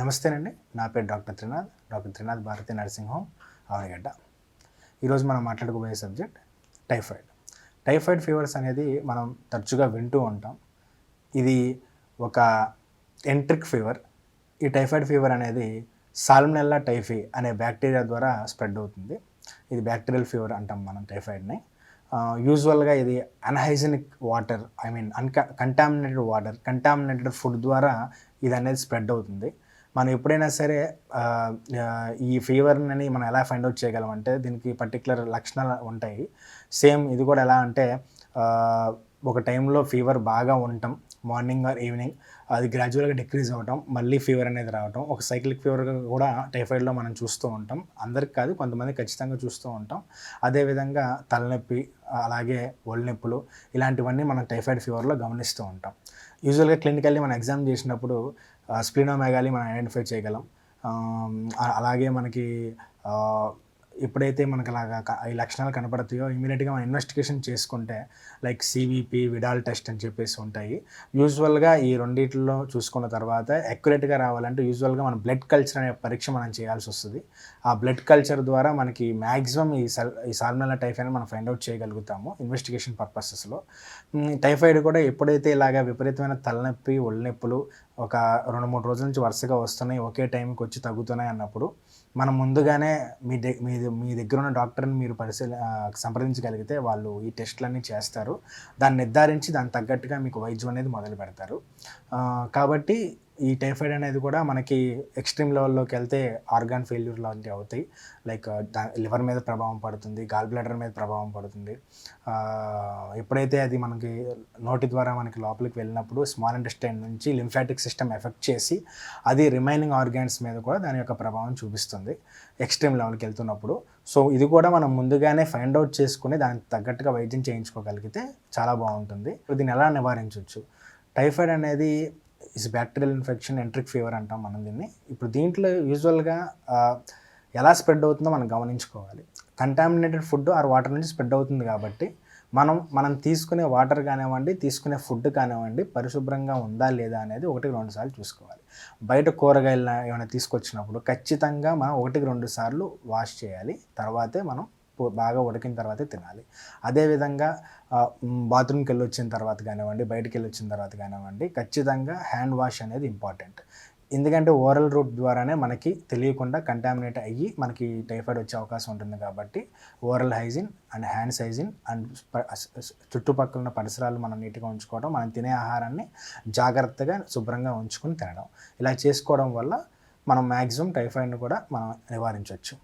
నమస్తేనండి. నా పేరు doctor Trinath doctor Trinath Bharati nursing home Avanigadda ఈరోజు మనం మాట్లాడుకోబోయే సబ్జెక్ట్ టైఫాయిడ్. టైఫాయిడ్ ఫీవర్స్ అనేది మనం తరచుగా వింటూ ఉంటాం. ఇది ఒక ఎంట్రిక్ ఫీవర్. ఈ టైఫాయిడ్ ఫీవర్ అనేది సాల్మనెల్లా టైఫీ అనే బ్యాక్టీరియా ద్వారా స్ప్రెడ్ అవుతుంది. ఇది బ్యాక్టీరియల్ ఫీవర్ అంటాం మనం టైఫాయిడ్ని. యూజువల్గా ఇది unhygienic water I mean అన్క contaminated water contaminated food ద్వారా ఇది అనేది స్ప్రెడ్ అవుతుంది. మనం ఎప్పుడైనా సరే ఈ ఫీవర్ని మనం ఎలా ఫైండ్ అవుట్ చేయగలం అంటే దీనికి పర్టికులర్ లక్షణాలు ఉంటాయి. సేమ్ ఇది కూడా ఎలా అంటే ఒక టైంలో ఫీవర్ బాగా ఉండటం మార్నింగ్ ఆర్ ఈవినింగ్ అది గ్రాడ్యువల్గా డిక్రీజ్ అవ్వటం మళ్ళీ ఫీవర్ అనేది రావటం ఒక సైక్లిక్ ఫీవర్ కూడా టైఫాయిడ్లో మనం చూస్తూ ఉంటాం. అందరికి కాదు కొంతమంది ఖచ్చితంగా చూస్తూ ఉంటాం. అదేవిధంగా తలనొప్పి అలాగే ఒళ్ళు నొప్పులు ఇలాంటివన్నీ మనం టైఫాయిడ్ ఫీవర్లో గమనిస్తూ ఉంటాం. యూజువల్గా క్లినికల్లీ మనం ఎగ్జామ్ చేసినప్పుడు స్ప్లినోమెగాలి మనం ఐడెంటిఫై చేయగలం. అలాగే మనకి ఎప్పుడైతే మనకు అలాగా ఈ లక్షణాలు కనపడతాయో ఇమీడియట్గా మనం ఇన్వెస్టిగేషన్ చేసుకుంటే లైక్ సివిపి విడాల్ టెస్ట్ అని చెప్పేసి ఉంటాయి. యూజువల్గా ఈ రెండిట్లో చూసుకున్న తర్వాత అక్యురేట్గా రావాలంటే యూజువల్గా మన బ్లడ్ కల్చర్ అనే పరీక్ష మనం చేయాల్సి వస్తుంది. ఆ బ్లడ్ కల్చర్ ద్వారా మనకి మ్యాక్సిమం ఈ సల్ ఈ సాల్మనెల్లా టైఫాయిడ్ మనం ఫైండ్ అవుట్ చేయగలుగుతాము ఇన్వెస్టిగేషన్ పర్పసెస్లో. టైఫాయిడ్ కూడా ఎప్పుడైతే ఇలాగా విపరీతమైన తలనొప్పి ఒళ్ళనొప్పులు ఒక రెండు మూడు రోజుల నుంచి వరుసగా వస్తున్నాయి ఒకే టైంకి వచ్చి తగ్గుతున్నాయి అన్నప్పుడు మనం ముందుగానే మీ మీ మీ దగ్గర ఉన్న డాక్టర్ని మీరు పరిశీలి సంప్రదించగలిగితే వాళ్ళు ఈ టెస్ట్లన్నీ చేస్తారు. దాన్ని నిర్ధారించి దానికి తగ్గట్టుగా మీకు వైద్యం అనేది మొదలు పెడతారు. కాబట్టి ఈ టైఫాయిడ్ అనేది కూడా మనకి ఎక్స్ట్రీమ్ లెవెల్లోకి వెళ్తే ఆర్గాన్ ఫెయిల్యూర్ లాంటివి అవుతాయి. లైక్ లివర్ మీద ప్రభావం పడుతుంది గాల్ బ్లాడర్ మీద ప్రభావం పడుతుంది. ఎప్పుడైతే అది మనకి నోటి ద్వారా మనకి లోపలికి వెళ్ళినప్పుడు స్మాల్ ఇంటెస్టైన్ నుంచి లింఫాటిక్ సిస్టమ్ ఎఫెక్ట్ చేసి అది రిమైనింగ్ ఆర్గాన్స్ మీద కూడా దాని యొక్క ప్రభావం చూపిస్తుంది ఎక్స్ట్రీమ్ లెవెల్కి వెళ్తున్నప్పుడు. సో ఇది కూడా మనం ముందుగానే ఫైండ్ అవుట్ చేసుకుని దానికి తగ్గట్టుగా వైద్యం చేయించుకోగలిగితే చాలా బాగుంటుంది. దీన్ని ఎలా నివారించవచ్చు? టైఫాయిడ్ అనేది is bacterial infection enteric fever అంటాం మనం దీన్ని. ఇప్పుడు దీంట్లో యూజువల్గా ఎలా స్ప్రెడ్ అవుతుందో మనం గమనించుకోవాలి. కంటామినేటెడ్ ఫుడ్ ఆర్ వాటర్ నుంచి స్ప్రెడ్ అవుతుంది కాబట్టి మనం మనం తీసుకునే వాటర్ కానివ్వండి తీసుకునే ఫుడ్ కానివ్వండి పరిశుభ్రంగా ఉందా లేదా అనేది ఒకటికి రెండు సార్లు చూసుకోవాలి. బయట కూరగాయలు ఏమైనా తీసుకొచ్చినప్పుడు ఖచ్చితంగా మనం ఒకటికి రెండు సార్లు వాష్ చేయాలి. తర్వాతే మనం బాగా ఉడికిన తర్వాతే తినాలి. అదేవిధంగా బాత్రూమ్కి వెళ్ళి వచ్చిన తర్వాత కానివ్వండి బయటికి వెళ్ళి వచ్చిన తర్వాత కానివ్వండి ఖచ్చితంగా హ్యాండ్ వాష్ అనేది ఇంపార్టెంట్. ఎందుకంటే ఓరల్ రూట్ ద్వారానే మనకి తెలియకుండా కంటామినేట్ అయ్యి మనకి టైఫాయిడ్ వచ్చే అవకాశం ఉంటుంది కాబట్టి oral hygiene and hands hygiene and చుట్టుపక్కల ఉన్న పరిసరాలు మనం నీట్గా ఉంచుకోవడం మనం తినే ఆహారాన్ని జాగ్రత్తగా శుభ్రంగా ఉంచుకుని తినడం. ఇలా చేసుకోవడం వల్ల మనం మ్యాక్సిమం టైఫాయిడ్ని కూడా మనం నివారించవచ్చు